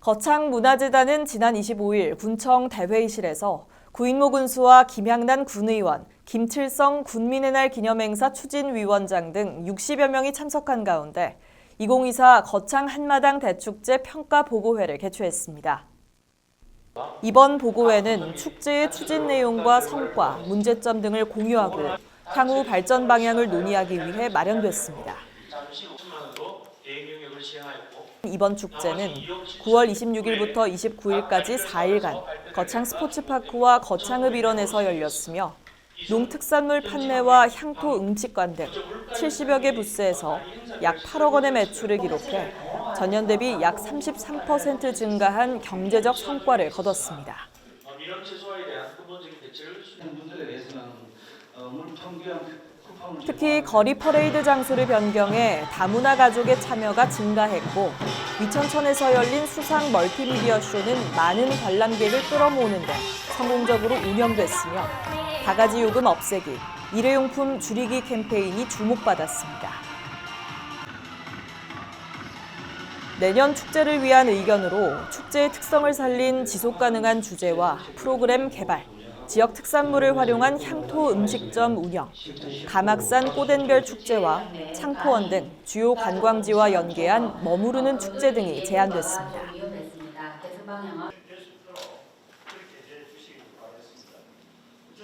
거창문화재단은 지난 25일 군청 대회의실에서 구인모 군수와 김향난 군의원, 김칠성 군민의 날 기념행사 추진위원장 등 60여 명이 참석한 가운데 2024 거창 한마당 대축제 평가 보고회를 개최했습니다. 이번 보고회는 축제의 추진 내용과 성과, 문제점 등을 공유하고 향후 발전 방향을 논의하기 위해 마련됐습니다. 잠시 5천만 원으로 대행 영역을 시행하였고 이번 축제는 9월 26일부터 29일까지 4일간 거창 스포츠파크와 거창읍 일원에서 열렸으며 농특산물 판매와 향토 음식관 등 70여 개 부스에서 약 8억 원의 매출을 기록해 전년 대비 약 33% 증가한 경제적 성과를 거뒀습니다. 어, 민원 최소화에 대한 근본적인 대책을 수행 분들에 대해서는 어, 물통기한 쿠팡을 특히 거리 퍼레이드 장소를 변경해 다문화 가족의 참여가 증가했고 위천천에서 열린 수상 멀티미디어 쇼는 많은 관람객을 끌어모으는 데 성공적으로 운영됐으며 바가지 요금 없애기, 일회용품 줄이기 캠페인이 주목받았습니다. 내년 축제를 위한 의견으로 축제의 특성을 살린 지속 가능한 주제와 프로그램 개발, 지역 특산물을 활용한 향토 음식점 운영, 가막산 꽃앤별 축제와 창포원 등 주요 관광지와 연계한 머무르는 축제 등이 제안됐습니다.